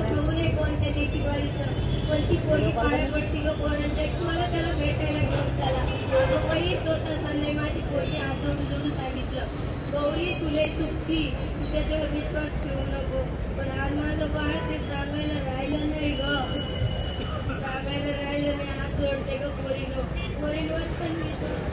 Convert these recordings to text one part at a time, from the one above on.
ठेवू नये कोणत्या लेकी बाळीचं पण ती पोरगी पाया पडती ग पोरांच्या मला त्याला भेटायला घेऊन चला. तो बाई स्वतः संजय माझी पोरगी हात जोडून सांगितलं. गौरी तुले चुकती तू. त्याच्यावर विश्वास ठेवू नको. पण आज माझं बाळ ते सांगायला राहिलं नाही ग. सांगायला राहिलं नाही हात जोडते ग पोरीनो. पोरींवर पण विश्वास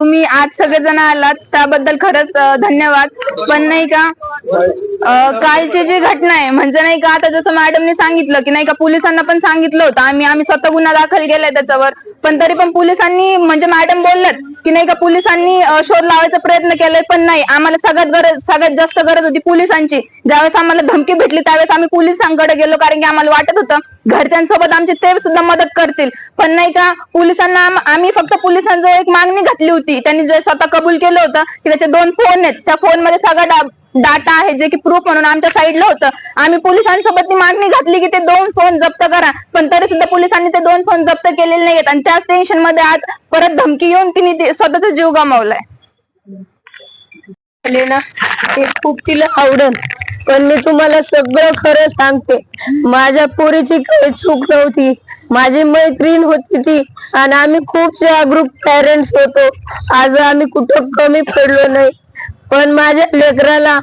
तुम्ही आज सगळेजण आलात त्याबद्दल खरंच धन्यवाद. पण नाही का कालची जी घटना आहे म्हणजे नाही का आता जसं मॅडमने सांगितलं की नाही का पोलिसांना पण सांगितलं होतं आम्ही आम्ही स्वतः गुन्हा दाखल केलाय त्याच्यावर. पण तरी पण पोलिसांनी म्हणजे मॅडम बोललात की नाही का पोलिसांनी शोध लावायचा प्रयत्न केलाय पण नाही. आम्हाला सगळ्यात गरज सगळ्यात जास्त गरज होती पोलिसांची. ज्यावेळेस आम्हाला धमकी भेटली त्यावेळेस आम्ही पोलिसांकडे गेलो कारण की आम्हाला वाटत होतं घरच्यांसोबत आमचे ते सुद्धा मदत करतील. पण नाही का पोलिसांना आम्ही फक्त पोलिसांजवळ एक मागणी घातली होती. त्यांनी जे स्वतः कबूल केलं होतं की त्याचे दोन फोन आहेत. त्या फोनमध्ये सगळा डाटा आहे जे की प्रूफ म्हणून आमच्या साईडला होतं. आम्ही पोलिसांसोबत ती मागणी घातली की ते दोन फोन जप्त करा. पण तरी सुद्धा पोलिसांनी ते दोन फोन जप्त केलेले नाहीयेत. आणि त्याच टेन्शनमध्ये आज परत धमकी येऊन तिने ते- स्वतःचा जीव गमावलाय. ना ते खूप तिला आवडन. पण मी तुम्हाला सगळं खरं सांगते. माझ्या पोरीची काही चूक नव्हती. माझी मैत्रीण होती ती. आणि आम्ही खूप जागरूक पॅरेंट्स होतो. आज आम्ही कुठं कमी पडलो नाही. पण माझ्या लेकराला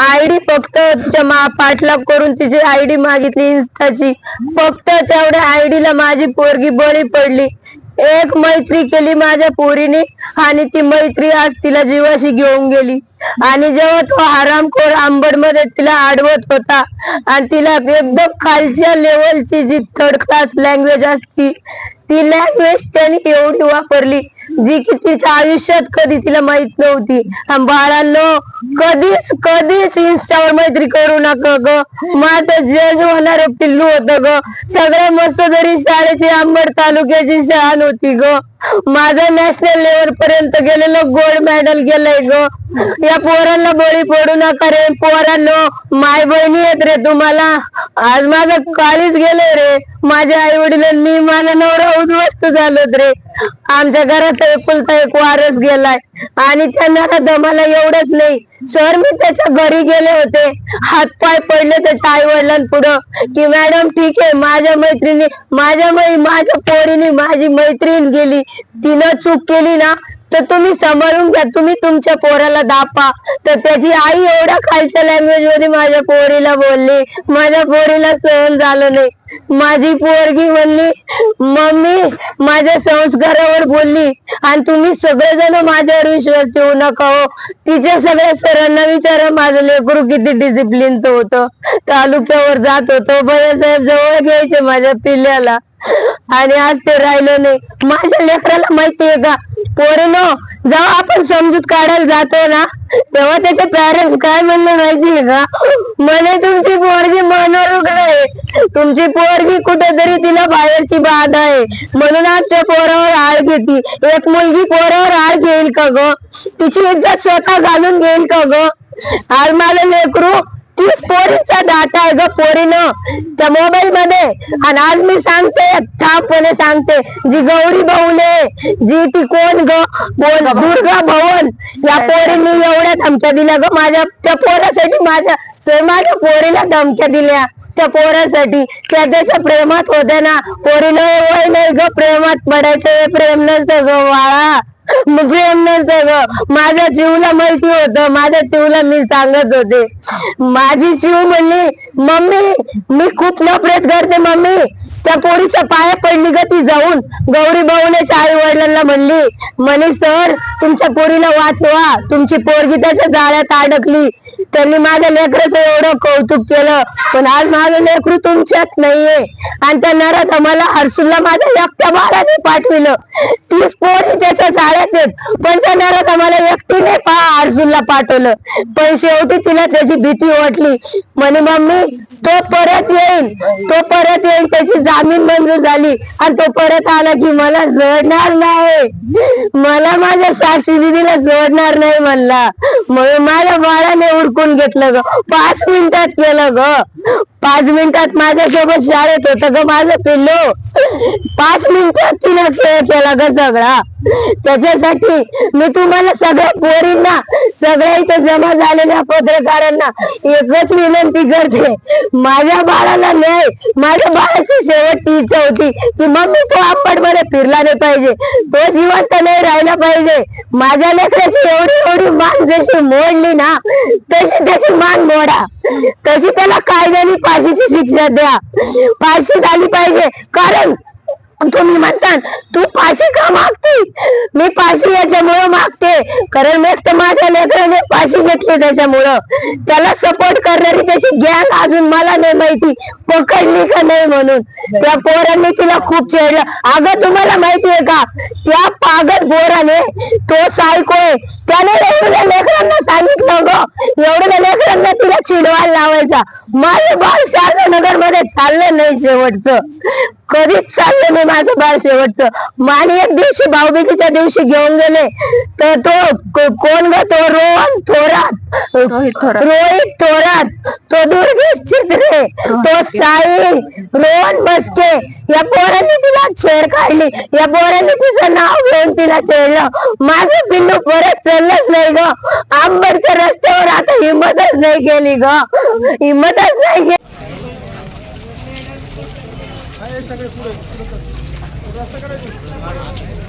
आयडी फक्त तिच्या पाठलाग करून तिची आयडी मागितली इन्स्टाची फक्त तेवढ्या आयडीला माझी पोरगी बळी पडली. एक मैत्री केली माझ्या पोरीने आणि ती मैत्री आज तिला जीवाशी घेऊन गेली. आणि जेव्हा तो आरामखोर आंबडमध्ये तिला आडवत होता आणि तिला एकदम खालच्या लेवलची जी थर्ड क्लास लँग्वेज असती ती लँग्वेज त्याने एवढी वापरली. जी की तिच्या आयुष्यात कधी तिला माहीत नव्हती. बाळांनो कधीच कधीच इंस्टावर मैत्री करू नका ग. माझं जज होणार पिल्लू होत ग. सगळ्या मस्त जरी शाळेची अंबड तालुक्याची शाळा होती ग. माझं नॅशनल लेवल पर्यंत गेलेलं गोल्ड मेडल गेलंय ग. या पोरांना बळी पडू नका रे. पोरांनो माय बहिणी येत रे तुम्हाला. आज माझं काळीच गेलंय रे. माझ्या आई वडिलांनी माझा नवरा उद्ध्वस्त झालोत रे. आमच्या घरात एकुलता एक वारस गेलाय. आणि त्यांना दमाला एवढंच नाही. सर मी त्याच्या घरी गेले होते. हात पाय पडले त्याच्या आई वडिलांपुढं की मॅडम ठीक आहे माझ्या मैत्रिणी माझ्या मै माझ्या पोरीने माझी मैत्रीण गेली. तिनं चूक केली ना तर तुम्ही सांभाळून घ्या. तुम्ही तुमच्या पोराला दापा. तर त्याची आई एवढ्या खालच्या लँग्वेजमध्ये माझ्या पोरीला बोलली. माझ्या पोरीला सहन झालं नाही. माझी पोरगी म्हणली मम्मी माझ्या संस्कारावर बोलली. आणि तुम्ही सगळेजण माझ्यावर विश्वास ठेवू नका हो. तिच्या सगळ्या सरांना विचारा माझं लेकरू किती डिसिप्लिनचं होतं. तालुक्यावर जात होतो. साहेब जवळ घ्यायचे माझ्या पिल्ल्याला. आणि आज ते राहिलं नाही. माझ्या लेकराला माहितीये का? पोरीनो जेव्हा आपण समजूत काढायला जातो ना तेव्हा त्याचे पॅरेंट्स काय म्हणणं माहितीये का? म्हणे तुमची पोरगी मनोरुग्ण आहे. तुमची पोरगी कुठेतरी तिला बाहेरची बाधा आहे. म्हणून आमच्या पोरावर आळ घेती. एक मुलगी पोरावर आळ घेईल का ग? तिची इज्जत स्वतः घालून घेईल का ग? आज माझं लेकरू तीस पोरीचा डाटा आहे ग पोरीनं. त्या मोबाईल मध्ये आणि आज मी सांगते ठामपणे सांगते. जी गौरी भाऊले जी ती कोण ग? बोल दुर्गा भवन या पोरीने एवढ्या धमक्या दिल्या ग माझ्या त्या पोरासाठी माझ्या माझ्या पोरीला धमक्या दिल्या. त्या पोरासाठी. त्या त्याच्या प्रेमात होत्या ना. पोरीला वय नाही ग प्रेमात पडायचं प्रेम नसतं ग वाळा प्रेम नसतं ग. माझ्या जीवला माहिती होतं. माझ्या जीवला मी सांगत होते. माझी जीव म्हणली मम्मी मी खूप नफरत करते मम्मी. त्या पोरीच्या पाया पडली ग ती जाऊन. गौरी भाऊनेच्या आई वडिलांना म्हणली म्हणे सर तुमच्या पोरीला वाचवा. तुमची पोरगी त्याच्या जाळ्यात अडकली. त्यांनी माझ्या लेकराचं एवढं कौतुक केलं. पण आज माझं लेकरू तुमच्यात नाहीये. आणि त्या नरात आम्हाला हर्सुलला माझ्या एकट्या बाळाने पाठविलं. तीस पोरी त्याच्या शाळेत येत पण त्या नरात आम्हाला एकटीने पा हर्सुलला पाठवलं. पण शेवटी तिला त्याची भीती वाटली. म्हणे मम्मी तो परत येईल तो परत येईल त्याची जामीन मंजूर झाली. आणि तो परत आला की मला जोडणार नाही. मला माझ्या साक्षी दिदीला जोडणार नाही म्हणला. म्हणून माझ्या बाळाने उडकून घेतलं ग. पाच मिनिटात केलं ग. पाच मिनिटात माझ्यासोबत शाळेत होत ग माझं पिल्लो. पाच मिनिटात तिनं खेळ केला ग सगळा. त्याच्यासाठी मी तुम्हाला सगळ्या पोरींना सगळ्या इथे जमा झालेल्या पत्रकारांना एकच विनंती करते. माझ्या बाळाला नाही माझ्या बाळाची शेवटची इच्छा होती की मम्मी तो आंबटमध्ये फिरला नाही पाहिजे. तो जिवंत नाही राहिला पाहिजे. माझ्या लेकराची एवढी एवढी मान जशी मोडली ना तशी त्याची मान मोडा. तशी त्याला कायद्याने फाशीची शिक्षा द्या. फाशी झाली पाहिजे. कारण तुम्ही म्हणतात तू फाशी का मागते? मी फाशी याच्यामुळं मागते. कारण मी तर माझ्या लेकराने फाशी घेतली त्याच्यामुळं. त्याला सपोर्ट करणारी त्याची गॅंग अजून मला नाही माहिती. पकडली का नाही म्हणून. त्या पोरांनी तिला खूप चेडलं. अगं तुम्हाला माहितीये का? त्या पागल पोराने तो सायको आहे. त्याने एवढ्या लेकरांना सांगितलं ग एवढ्या लेकरांना तिला चिडवायला लावायचा. माझं बाळ शारदानगरमध्ये चाललं नाही शेवटचं. कधीच चाललं नाही माझं बाळ शेवटचं. माने एक दिवशी भाऊबीजीच्या दिवशी घेऊन गेले. तर तो कोण ग? तो रोहन थोरात. रोहित थोरात. रोहित थोरात. तो दुर्गेश चित्रे तो साई रोहन मस्के या पोरांनी तिला छेड काढली. या पोरांनी तिचं नाव घेऊन तिला छेडलं. माझं पिल्लू परत चाललंच नाही ग. आंबडच्या रस्त्यावर आता हिंमतच नाही केली ग. हिंमतच नाही केली. सगळे पुढे. रस्ता